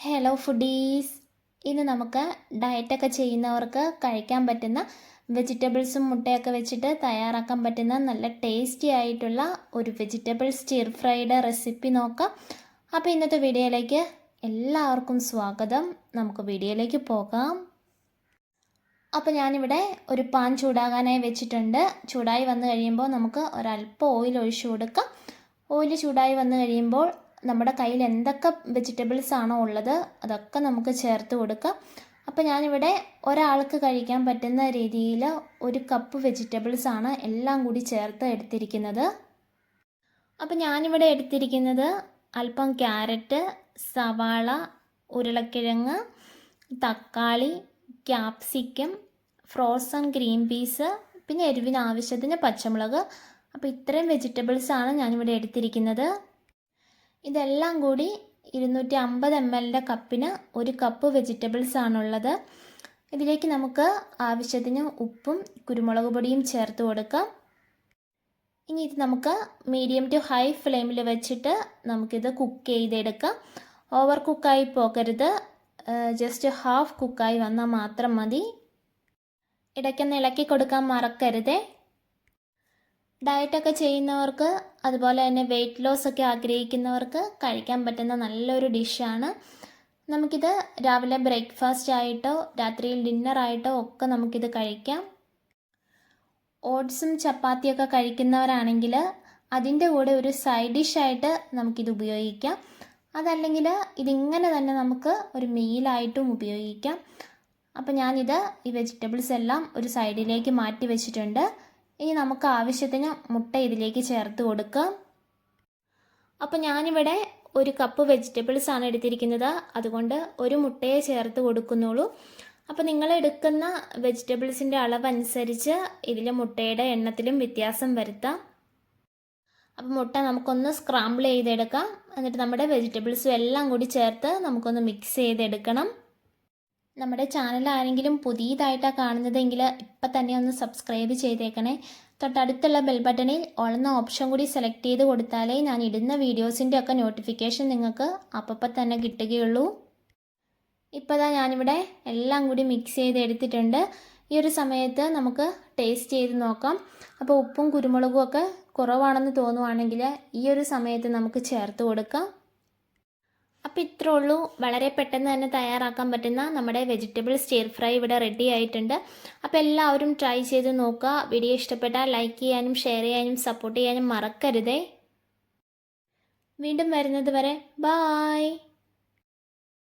Hello foodies ഇന്ന് നമുക്ക് ഡയറ്റൊക്കെ ചെയ്യുന്നവർക്ക് കഴിക്കാൻ പറ്റുന്ന വെജിറ്റബിൾസും മുട്ടയൊക്കെ വെച്ചിട്ട് തയ്യാറാക്കാൻ പറ്റുന്ന നല്ല ടേസ്റ്റി ആയിട്ടുള്ള ഒരു വെജിറ്റബിൾ സ്റ്റിർ ഫ്രൈഡ് റെസിപ്പി നോക്കാം. അപ്പോൾ ഇന്നത്തെ വീഡിയോയിലേക്ക് എല്ലാവർക്കും സ്വാഗതം. നമുക്ക് വീഡിയോയിലേക്ക് പോകാം. അപ്പോൾ ഞാനിവിടെ ഒരു പാൻ ചൂടാകാനായി വെച്ചിട്ടുണ്ട്. ചൂടായി വന്നു കഴിയുമ്പോൾ നമുക്ക് ഒരല്പം ഓയിൽ ഒഴിച്ചു കൊടുക്കാം. ഓയിൽ ചൂടായി വന്നു കഴിയുമ്പോൾ നമ്മുടെ കയ്യിൽ എന്തൊക്കെ വെജിറ്റബിൾസ് ആണോ ഉള്ളത് അതൊക്കെ നമുക്ക് ചേർത്ത് കൊടുക്കാം. അപ്പോൾ ഞാനിവിടെ ഒരാൾക്ക് കഴിക്കാൻ പറ്റുന്ന രീതിയിൽ ഒരു കപ്പ് വെജിറ്റബിൾസ് ആണ് എല്ലാം കൂടി ചേർത്ത് എടുത്തിരിക്കുന്നത്. അപ്പോൾ ഞാനിവിടെ എടുത്തിരിക്കുന്നത് അല്പം ക്യാരറ്റ് സവാള ഉരുളക്കിഴങ്ങ് തക്കാളി ക്യാപ്സിക്കം ഫ്രോസൺ ഗ്രീൻ പീസ് പിന്നെ എരിവിന് ആവശ്യത്തിന് പച്ചമുളക്. അപ്പോൾ ഇത്രയും വെജിറ്റബിൾസ് ആണ് ഞാനിവിടെ എടുത്തിരിക്കുന്നത്. ഇതെല്ലാം കൂടി ഇരുന്നൂറ്റി അമ്പത് എം എല്ലിന്റെ കപ്പിന് ഒരു കപ്പ് വെജിറ്റബിൾസ് ആണുള്ളത്. ഇതിലേക്ക് നമുക്ക് ആവശ്യത്തിന് ഉപ്പും കുരുമുളക് പൊടിയും ചേർത്ത് കൊടുക്കാം. ഇനി ഇത് നമുക്ക് മീഡിയം ടു ഹൈ ഫ്ലെയിമിൽ വെച്ചിട്ട് നമുക്കിത് കുക്ക് ചെയ്തെടുക്കാം. ഓവർ കുക്കായി പോകരുത്. ജസ്റ്റ് ഹാഫ് കുക്കായി വന്നാൽ മാത്രം മതി. ഇടയ്ക്കൊന്ന് ഇളക്കി കൊടുക്കാൻ മറക്കരുതേ. ഡയറ്റൊക്കെ ചെയ്യുന്നവർക്ക് അതുപോലെ തന്നെ വെയിറ്റ് ലോസ് ഒക്കെ ആഗ്രഹിക്കുന്നവർക്ക് കഴിക്കാൻ പറ്റുന്ന നല്ലൊരു ഡിഷാണ്. നമുക്കിത് രാവിലെ ബ്രേക്ക്ഫാസ്റ്റ് ആയിട്ടോ രാത്രിയിൽ ഡിന്നറായിട്ടോ ഒക്കെ നമുക്കിത് കഴിക്കാം. ഓട്സും ചപ്പാത്തിയൊക്കെ കഴിക്കുന്നവരാണെങ്കിൽ അതിന്റെ കൂടെ ഒരു സൈഡ് ഡിഷായിട്ട് നമുക്കിത് ഉപയോഗിക്കാം. അതല്ലെങ്കിൽ ഇതിങ്ങനെ തന്നെ നമുക്ക് ഒരു മീലായിട്ടും ഉപയോഗിക്കാം. അപ്പോൾ ഞാനിത് ഈ വെജിറ്റബിൾസ് എല്ലാം ഒരു സൈഡിലേക്ക് മാറ്റി വെച്ചിട്ടുണ്ട്. ഇനി നമുക്ക് ആവശ്യത്തിന് മുട്ട ഇതിലേക്ക് ചേർത്ത് കൊടുക്കാം. അപ്പോൾ ഞാനിവിടെ ഒരു കപ്പ് വെജിറ്റബിൾസ് ആണ് എടുത്തിരിക്കുന്നത്. അതുകൊണ്ട് ഒരു മുട്ടയെ ചേർത്ത് കൊടുക്കുന്നുള്ളൂ. അപ്പോൾ നിങ്ങൾ എടുക്കുന്ന വെജിറ്റബിൾസിന്റെ അളവനുസരിച്ച് ഇതിലെ മുട്ടയുടെ എണ്ണത്തിലും വ്യത്യാസം വരുത്താം. അപ്പോൾ മുട്ട നമുക്കൊന്ന് സ്ക്രാമ്പിൾ ചെയ്തെടുക്കാം. എന്നിട്ട് നമ്മുടെ വെജിറ്റബിൾസും എല്ലാം കൂടി ചേർത്ത് നമുക്കൊന്ന് മിക്സ് ചെയ്തെടുക്കണം. നമ്മുടെ ചാനൽ ആരെങ്കിലും പുതിയതായിട്ടാണ് കാണുന്നതെങ്കിൽ ഇപ്പം തന്നെ ഒന്ന് സബ്സ്ക്രൈബ് ചെയ്തേക്കണേ. തൊട്ടടുത്തുള്ള ബെൽ ബട്ടണിൽ ഓളുന്ന ഓപ്ഷൻ കൂടി സെലക്ട് ചെയ്ത് കൊടുത്താലേ ഞാൻ ഇടുന്ന വീഡിയോസിന്റെ ഒക്കെ നോട്ടിഫിക്കേഷൻ നിങ്ങൾക്ക് അപ്പം തന്നെ കിട്ടുകയുള്ളൂ. ഇപ്പോൾ ദാ ഞാനിവിടെ എല്ലാം കൂടി മിക്സ് ചെയ്ത് എടുത്തിട്ടുണ്ട്. ഈ ഒരു സമയത്ത് നമുക്ക് ടേസ്റ്റ് ചെയ്ത് നോക്കാം. അപ്പോൾ ഉപ്പും കുരുമുളകും ഒക്കെ കുറവാണെന്ന് തോന്നുവാണെങ്കിൽ ഈ ഒരു സമയത്ത് നമുക്ക് ചേർത്ത് കൊടുക്കാം. അപ്പോൾ ഇത്രേ ഉള്ളൂ. വളരെ പെട്ടെന്ന് തന്നെ തയ്യാറാക്കാൻ പറ്റുന്ന നമ്മുടെ വെജിറ്റബിൾ സ്റ്റീർ ഫ്രൈ ഇവിടെ റെഡി ആയിട്ടുണ്ട്. അപ്പോൾ എല്ലാവരും ട്രൈ ചെയ്ത് നോക്കുക. വീഡിയോ ഇഷ്ടപ്പെട്ടാൽ ലൈക്ക് ചെയ്യാനും ഷെയർ ചെയ്യാനും സപ്പോർട്ട് ചെയ്യാനും മറക്കരുതേ. വീണ്ടും വരുന്നത് വരെ. ബായ്